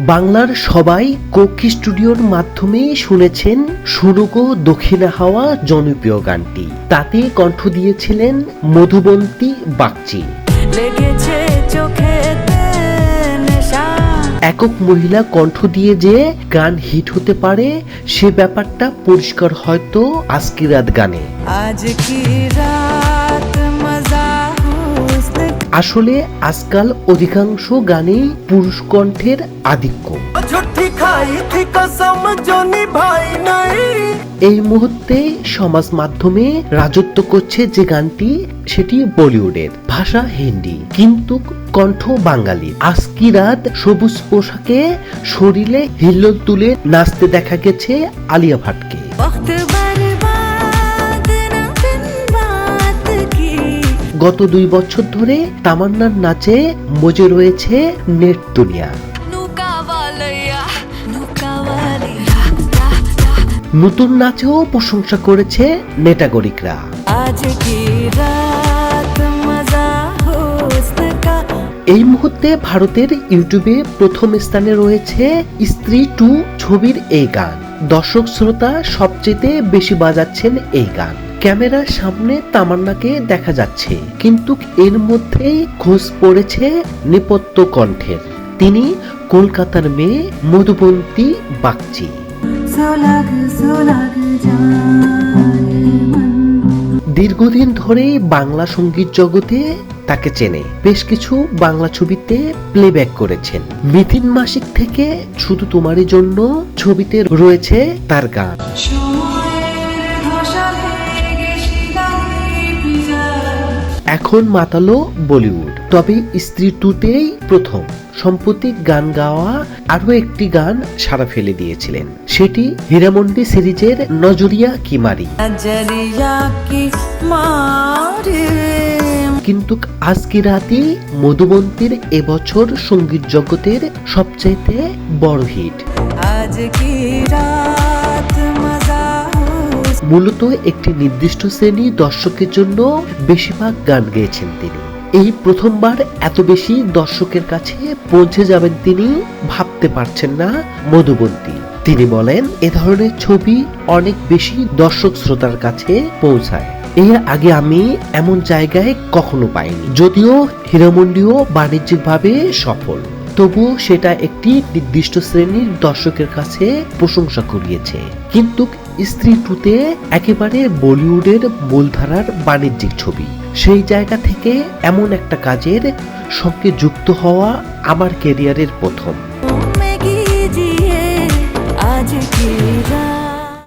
বাংলার সবাই কোকি স্টুডিওর মাধ্যমে শুনেছেন সুরগো দক্ষিণা হাওয়া জনপ্রিয় গানটি। তাতে কণ্ঠ দিয়েছিলেন মধুবন্তী বাগচি। একক মহিলা কণ্ঠ দিয়ে যে গান হিট হতে পারে, সে ব্যাপারটা পরিষ্কার হয়তো আজকি রাত গানে। আজ রাত? আসলে আজকাল অধিকাংশ গানে পুরুষ কণ্ঠের আধিক্য। এই মুহূর্তে সমাজ মাধ্যমে রাজত্ব করছে যে গানটি সেটি বলিউডের। ভাষা হিন্দি কিন্তু কণ্ঠ বাঙালি। আজকি রাত সবুজ পোশাকে শরীরে হিল্ল তুলে নাচতে দেখা গেছে আলিয়া ভাটকে। গত দুই বছর ধরে তামান্নার নাচে মজে রয়েছে নেট দুনিয়া। নতুন নাচেও প্রশংসা করেছে নেটাগরিকরা। এই মুহূর্তে ভারতের ইউটিউবে প্রথম স্থানে রয়েছে স্ত্রী টু ছবির এই গান। দর্শক শ্রোতা সবচেয়ে বেশি বাজাচ্ছেন এই গান। ক্যামেরার সামনে তামান্নাকে দেখা যাচ্ছে কিন্তু এর মধ্যেই খোঁজ পড়েছে নেপথ্য কণ্ঠের। তিনি কলকাতার মেয়ে মধুবন্তী বাগচি। দীর্ঘদিন ধরে বাংলা সংগীত জগতে তাকে চেনে। বেশ কিছু বাংলা ছবিতে প্লেব্যাক করেছেন। মিথিন মাসিক থেকে শুধু তোমারই জন্য ছবিতে রয়েছে তার গান। এখন মাতালো বলিউড। তবে স্ত্রী টুতেই প্রথম। সম্প্রতি গান গাওয়া আরও একটি গান সারা ফেলে দিয়েছিলেন। সেটি হীরামন্ডি সিরিজের নজরিয়া কিমারি কিন্তু আজকে রাতে মধুমন্তীর এবছর সংগীত জগতের সবচাইতে বড় হিট। মূলত একটি নির্দিষ্ট শ্রেণি দর্শকের জন্য বেশিরভাগ গান গেয়েছেন তিনি। এই প্রথমবার এত বেশি দর্শকের কাছে পৌঁছে যাবেন তিনি ভাবতে পারছেন না মধুবন্তী। তিনি বলেন এ ধরনের ছবি অনেক বেশি দর্শক শ্রোতার কাছে পৌঁছায়। এর আগে আমি এমন জায়গায় কখনো পাইনি। যদিও হীরামন্ডিও বাণিজ্যিকভাবে সফল তবুও সেটা একটি নির্দিষ্ট শ্রেণির দর্শকের কাছে প্রশংসা কুড়িয়েছে। কিন্তু স্ত্রী টুতে একেবারে বলিউডের মূলধারার বাণিজ্যিক ছবি। সেই জায়গা থেকে এমন একটা কাজের সঙ্গে যুক্ত হওয়া আমার কেরিয়ারের প্রথম।